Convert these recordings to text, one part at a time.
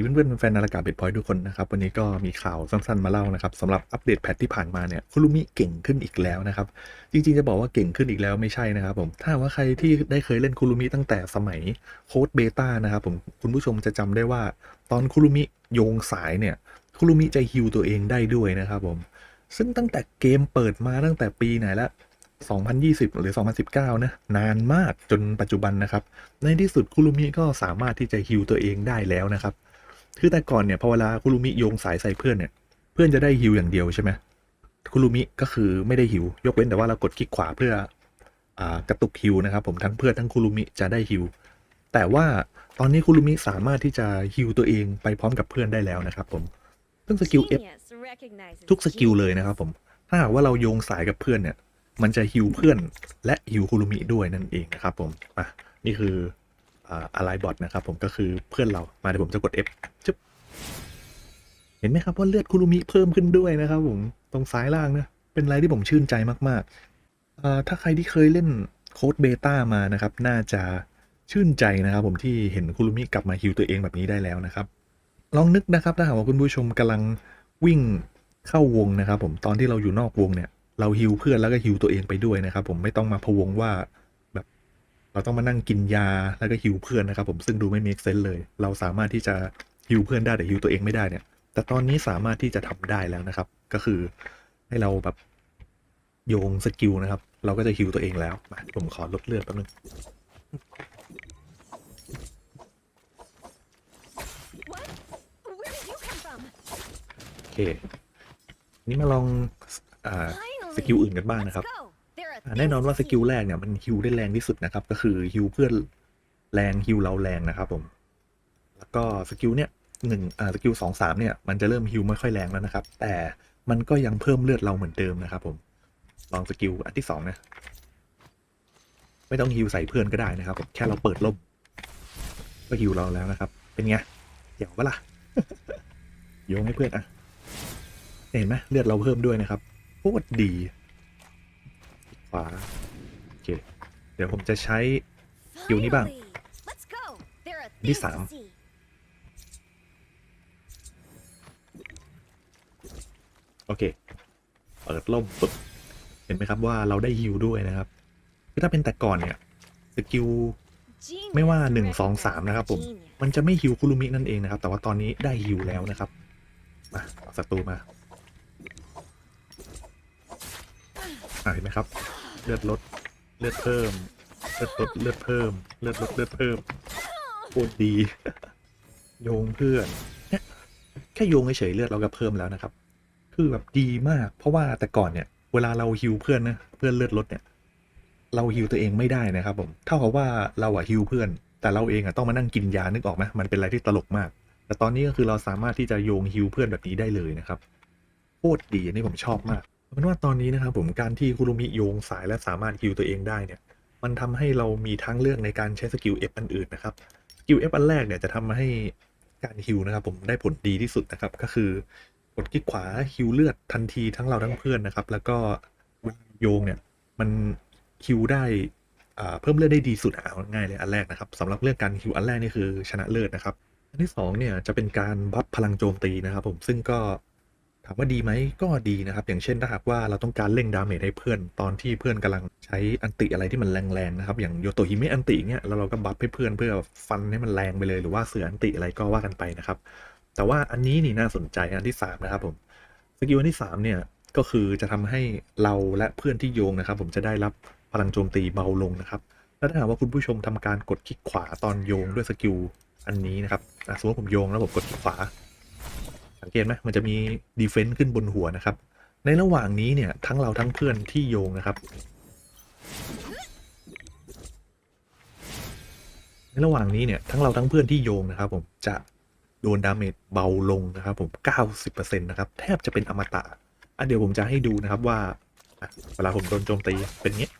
ดีเพื่อนๆแฟนนาฬิกาเบดพอยต์ทุกคนนะครับวันนี้ก็มีข่าวสั้นๆมาเล่านะครับสำหรับอัปเดตแพทที่ผ่านมาเนี่ยคุรุมิเก่งขึ้นอีกแล้วนะครับ จริงๆจะบอกว่าเก่งขึ้นอีกแล้วไม่ใช่นะครับผมถ้าว่าใครที่ได้เคยเล่นคุรุมิตั้งแต่สมัยโค้ดเบต้านะครับผมคุณผู้ชมจะจำได้ว่าตอนคุรุมิโยงสายเนี่ยคุรุมิจะฮิวตัวเองได้ด้วยนะครับผมซึ่งตั้งแต่เกมเปิดมาตั้งแต่ปีไหนละ2020 หรือ 2019 นะ นานมากจนปัจจุบันนะครับ ในที่สุดคุรุมิก็สามารถที่จะฮิวตัวเองได้แล้วนะครับ คือแต่ก่อนเนี่ยพอเวลาคุรุมิโยงสายใส่เพื่อนเนี่ย เพื่อนจะได้ฮิวอย่างเดียวใช่ไหมคุรุมิก็คือไม่ได้ฮิวยกเว้นแต่ว่าเรากดคลิกขวาเพื่ออ่ากระตุกฮิวนะครับ ผมทั้งเพื่อนทั้งคุรุมิจะได้ฮิวแต่ว่าตอนนี้คุรุมิสามารถที่จะฮิวตัวเองไปพร้อมกับเพื่อนได้แล้วนะครับ ผมซึ่งสกิล F ทุกสกิลเลยนะครับ ผม ถ้าหากว่าเราโยงสายกับเพื่อนเนี่ย มันจะฮิวเพื่อนและฮิวคุรุมิด้วยนั่นเองนะครับ ผมอะนี่คือ อะไรบอทนะครับผมก็คือเพื่อนเรามาเดี๋ยวผมจะกด F จึ๊บเห็นไหมครับว่าเลือดคุรุมิเพิ่มขึ้นด้วยนะครับผมตรงซ้ายล่างนะเป็นอะไรที่ผมชื่นใจมากๆอ่าถ้าใครที่เคยเล่นโค้ดเบต้ามานะครับ น่าจะชื่นใจนะครับ ผมที่เห็นคุรุมิกลับมาฮิวตัวเองแบบนี้ได้แล้วนะครับ ลองนึกนะครับถ้าหากว่าคุณผู้ชมกำลังวิ่งเข้าวงนะครับ ผมตอนที่เราอยู่นอกวงเนี่ย เราฮิวเพื่อนแล้วก็ฮิวตัวเองไปด้วยนะครับ ผมไม่ต้องมาพวงว่า เราต้องมานั่งกินยาแล้วก็ฮิวเพื่อนนะครับผมซึ่งดูไม่ make sense เลย เราสามารถที่จะฮิวเพื่อนได้แต่ฮิวตัวเองไม่ได้เนี่ย แต่ตอนนี้สามารถที่จะทำได้แล้วนะครับ ก็คือให้เราแบบโยงสกิลนะครับ เราก็จะฮิวตัวเองแล้วมาผมขอลดเลือดแป๊บนึงโอเค นี่มาลองอ่าสกิลอื่นกันบ้างนะครับ แน่นอนว่าสกิลแรกเนี่ยมันฮิวได้แรงที่สุดนะครับ ก็คือฮิวเพื่อนแรงฮิวเราแรงนะครับ ผม แล้วก็สกิลเนี่ยหนึ่งอ่าสกิลสองสามเนี่ยมันจะเริ่มฮิวไม่ค่อยแรงแล้วนะครับ แต่มันก็ยังเพิ่มเลือดเราเหมือนเดิมนะครับผมลองสกิลอันที่สองนะไม่ต้องฮิวใส่เพื่อนก็ได้นะครับผมแค่เราเปิดล่มก็ฮิวเราแล้วนะครับ เป็นไงเดี๋ยววะล่ะโยงให้เพื่อนอะ เห็นไหมเลือดเราเพิ่มด้วยนะครับโคตรดี ขวาโอเคเดี๋ยวผมจะใช้อยู่นี่บ้าง ที่ที่สาสามมโอเค เปิดล่มปุ๊บ เห็นไหมครับว่าเราได้ฮิวด้วยนะครับ คือถ้าเป็นแต่ก่อนเนี่ยสกิลไม่ว่าหนึ่งสสอองงสาสามมนะนะคครัรับบผผมมมันจะไม่ฮิวคุรุมินั่นเองนะครับ แต่ว่าตอนนี้ได้ฮิวแล้วนะครับ มาเอาศัตรูมาอ่าเห็นไหมครับ เลือดลดเลือดเพิ่ม เลือดลดเลือดเพิ่ม เลือดลดเลือดเพิ่มโคตรดี โยงเพื่อน แค่โยงเฉยเลือดเราก็เพิ่มแล้วนะครับ คือแบบดีมาก เพราะว่าแต่ก่อนเนี่ย เวลาเราฮิวเพื่อนนะเพื่อนเลือดลดเนี่ย เราฮิวตัวเองไม่ได้นะครับ ผม เท่ากับว่าเราอะฮิวเพื่อน แต่เราเองอะต้องมานั่งกินยานึกออกไหมมันเป็นอะไรที่ตลกมาก แต่ตอนนี้ก็คือเราสามารถที่จะโยงฮิวเพื่อนแบบนี้ได้เลยนะครับโคตรดีอันนี้ผมชอบมาก เอาเป็นว่าตอนนี้นะครับผมการที่คุรุมิโยงสายและสามารถฮิวตัวเองได้เนี่ยมันทำให้เรามีทางเลือกในการใช้สกิล F อันอื่นนะครับสกิล F อันแรกเนี่ยจะทำให้การฮิวนะครับผมได้ผลดีที่สุดนะครับก็คือกดคลิกขวาฮิวเลือดทันทีทั้งเราทั้งเพื่อนนะครับ แล้วก็เวลาโยงเนี่ยมันฮิวได้อ่าเพิ่มเลือดได้ดีสุดอะเอาง่ายเลยอันแรกนะครับสำหรับเรื่องการฮิวอันแรกนี่คือชนะเลิศนะครับ อันที่สองเนี่ยจะเป็นการบัฟพลังโจมตีนะครับ ผมซึ่งก็ามว่าดีไหมก็ดีนะครับ อย่างเช่นถ้าหากว่าเราต้องการเร่งดาเมจให้เพื่อนตอนที่เพื่อนกำลังใช้อันติอะไรที่มันแรงๆนะครับ อย่างโยโตฮิเมะอันติเนี่ยแล้วเราก็บัฟให้เพื่อนเพื่อฟันให้มันแรงไปเลยหรือว่าเสืออันติอะไรก็ว่ากันไปนะครับ แต่ว่าอันนี้นี่น่าสนใจอันที่สามนะครับผมสกิลอันที่สามเนี่ยก็คือจะทำให้เราและเพื่อนที่โยงนะครับ ผมจะได้รับพลังโจมตีเบาลงนะครับแล้วถ้าหากว่าคุณผู้ชมทำการกดคลิกขวาตอนโยงด้วยสกิลอันนี้นะครับสมมติผมโยงแล้วผมกดคลิกขวา สังเกตไหมมันจะมีดีเฟนซ์ขึ้นบนหัวนะครับ ในระหว่างนี้เนี่ยทั้งเราทั้งเพื่อนที่โยงนะครับ ในระหว่างนี้เนี่ยทั้งเราทั้งเพื่อนที่โยงนะครับ ผมจะโดนดาเมจเบาลงนะครับ ผม 90%นะครับ แทบจะเป็นอมตะอะเดี๋ยวผมจะให้ดูนะครับว่าเวลาผมโดนโจมตีเป็นอย่างนี้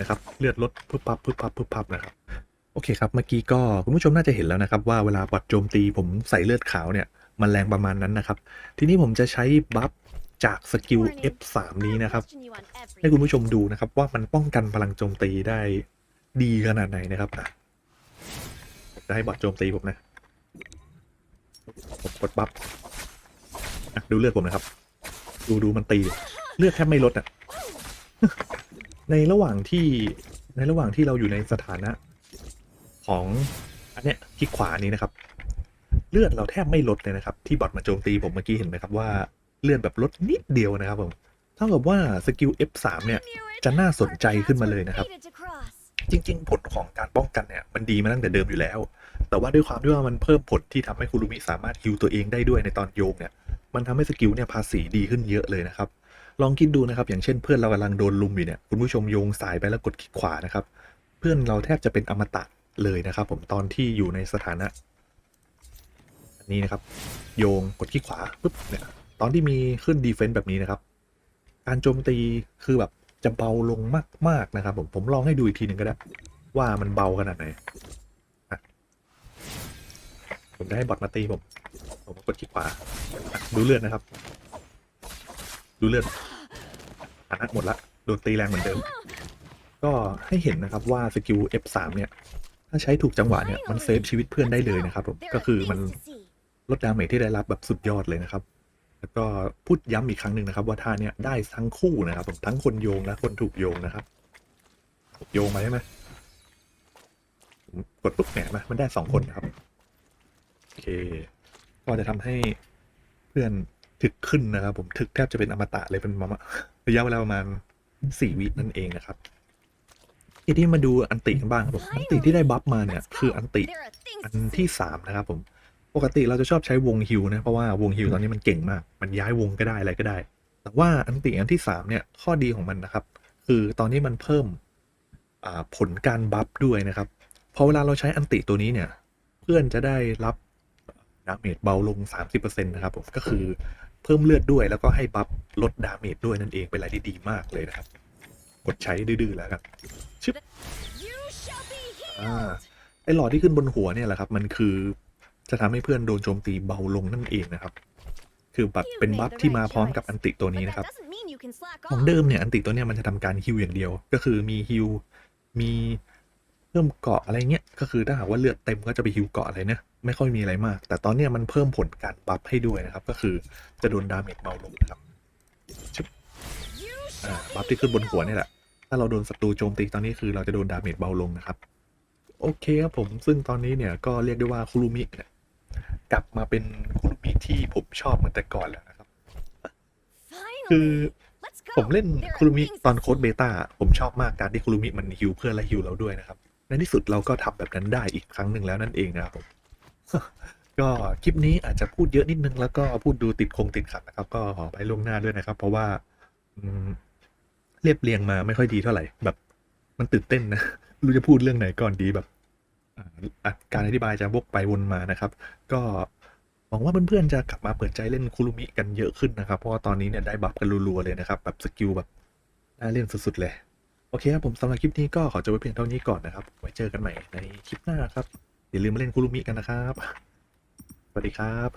นะครับ เลือดลดพึบพับพึบพับพึบพับนะครับ โอเคครับ เมื่อกี้ก็คุณผู้ชมน่าจะเห็นแล้วนะครับ ว่าเวลาบอดโจมตีผมใส่เลือดขาวเนี่ย มันแรงประมาณนั้นนะครับ ทีนี้ผมจะใช้บัฟจากสกิล F3 นี้นะครับ ให้คุณผู้ชมดูนะครับว่ามันป้องกันพลังโจมตีได้ดีขนาดไหนนะครับอะจะให้บอดโจมตีผมนะผมกดบัฟดูเลือดผมนะครับ ดูดูมันตีเลือดแทบไม่ลดอะ ในระหว่างที่ในระหว่างที่เราอยู่ในสถานะของอันเนี้ยคลิกขวานี้นะครับ เลือดเราแทบไม่ลดเลยนะครับ ที่บอทมาโจมตีผมเมื่อกี้เห็นไหมครับว่าเลือดแบบลดนิดเดียวนะครับผมเท่ากับว่าสกิล F3 เนี่ยจะน่าสนใจขึ้นมาเลยนะครับ จริง ๆ ผลของการป้องกันเนี่ยมันดีมาตั้งแต่เดิมอยู่แล้ว แต่ว่าด้วยความที่ว่ามันเพิ่มผลที่ทำให้คุรุมิสามารถฮิวตัวเองได้ด้วยในตอนโยงเนี่ยมันทำให้สกิลเนี่ยภาษีดีขึ้นเยอะเลยนะครับลองคิดดูนะครับอย่างเช่นเพื่อนเรากำลังโดนลุมอยู่เนี่ยคุณผู้ชมโยงสายไปแล้วกดคลิกขวานะครับ เพื่อนเราแทบจะเป็นอมตะเลยนะครับ ผมตอนที่อยู่ในสถานะ นี้นะครับ โยงกดคลิกขวาปุ๊บเนี่ยตอนที่มีขึ้นดีเฟนต์แบบนี้นะครับ การโจมตีคือแบบจะเบาลงมากๆนะครับ ผมผมลองให้ดูอีกทีหนึ่งก็ได้ ว่ามันเบาขนาดไหนผมจะให้บอทมาตีผม ผมกดคลิกขวาดูเลือดนะครับ ดูเลือดอันนั้นหมดละโดนตีแรงเหมือนเดิม ก็ให้เห็นนะครับว่าสกิล F3 เนี่ย ถ้าใช้ถูกจังหวะเนี่ย มันเซฟชีวิตเพื่อนได้เลยนะครับผม ก็คือมัน ลดดาเมจที่ได้รับแบบสุดยอดเลยนะครับ แล้วก็พูดย้ำอีกครั้งหนึ่งนะครับ ว่าท่าเนี่ยได้ทั้งคู่นะครับผมทั้งคนโยงและคนถูกโยงนะครับ โยงมาใช่ไหมกดปุ๊บเนี่ยมามันได้สองคนนะครับโอเค ก็จะทำให้เพื่อนถึกขึ้นนะครับ ผมถึกแทบจะเป็นอมตะเลยเป็นมามะระยะเวลาประมาณสี่วินั่นเองนะครับทีนี้มาดูอันติกันบ้างครับผมอันติที่ได้บัฟมาเนี่ย คืออันติอันที่สามนะครับผม ปกติเราจะชอบใช้วงฮิวนะ เพราะว่าวงฮิวตอนนี้มันเก่งมาก มันย้ายวงก็ได้อะไรก็ได้ แต่ว่าอันติอันที่สามเนี่ย ข้อดีของมันนะครับ คือตอนนี้มันเพิ่มอ่าผลการบัฟด้วยนะครับพอเวลาเราใช้อันติตัวนี้เนี่ย เพื่อนจะได้รับดาเมจเบาลง 30%นะครับผมก็คือเพิ่มเลือดด้วยแล้วก็ให้บัฟลดดาเมจด้วยนั่นเองเป็นอะไรที่ดีมากเลยนะครับ กดใช้ดื้อๆแล้วกันอ่าไอ้หลอดที่ขึ้นบนหัวเนี่ยแหละครับ มันคือ จะทำให้เพื่อนโดนโจมตีเบาลงนั่นเองนะครับ คือแบบเป็นบัฟที่มาพร้อมกับอันติตัวนี้นะครับ ของเดิมเนี่ยอันติตัวเนี้ยมันจะทำการฮิวอย่างเดียว ก็คือมีฮิวมีเพิ่มเกาะอะไรเงี้ย ก็คือถ้าหากว่าเลือดเต็มก็จะไปฮิวเกาะอะไรเนี่ยไม่ค่อยมีอะไรมาก แต่ตอนเนี้ยมันเพิ่มผลการบัฟให้ด้วยนะครับ ก็คือจะโดนดาเมจเบาลงนะครับชึบอ่าบัฟที่ขึ้นบนหัวเนี่ยแหละถ้าเราโดนศัตรูโจมตีตอนนี้คือเราจะโดนดาเมจเบาลงนะครับ โอเคครับผม ซึ่งตอนนี้เนี่ยก็เรียกได้ว่าคุรุมิเนี่ย กลับมาเป็นคุรุมิที่ผมชอบเหมือนแต่ก่อนแล้วนะครับ คือผมเล่นคุรุมิตอนโค้ดเบต้าผมชอบมากการที่คุรุมิมันฮิวเพื่อนและฮิวเราด้วยนะครับในที่สุดเราก็ทำแบบนั้นได้อีกครั้งหนึ่งแล้วนั่นเองนะครับผมก็คลิปนี้อาจจะพูดเยอะนิดนึงแล้วก็พูดดูติดคงติดขัดนะครับ ก็ขอไปล่วงหน้าด้วยนะครับ เพราะว่าอืมเรียบเรียงมาไม่ค่อยดีเท่าไหร่แบบ มันตื่นเต้นนะไม่รู้จะพูดเรื่องไหนก่อนดีแบบอ่าอะ การอธิบายจะวกไปวนมานะครับ ก็หวังว่าเพื่อนๆจะกลับมาเปิดใจเล่นคุรุมิกันเยอะขึ้นนะครับ เพราะว่าตอนนี้เนี่ยได้บัฟกันรัวๆเลยนะครับ แบบสกิลแบบน่าเล่นสุดๆเลย โอเคครับผมสำหรับคลิปนี้ก็ขอจบไว้เพียงเท่านี้ก่อนนะครับ ไว้เจอกันใหม่ในคลิปหน้าครับ อย่าลืมมาเล่นคุรุมิกันนะครับ สวัสดีครับ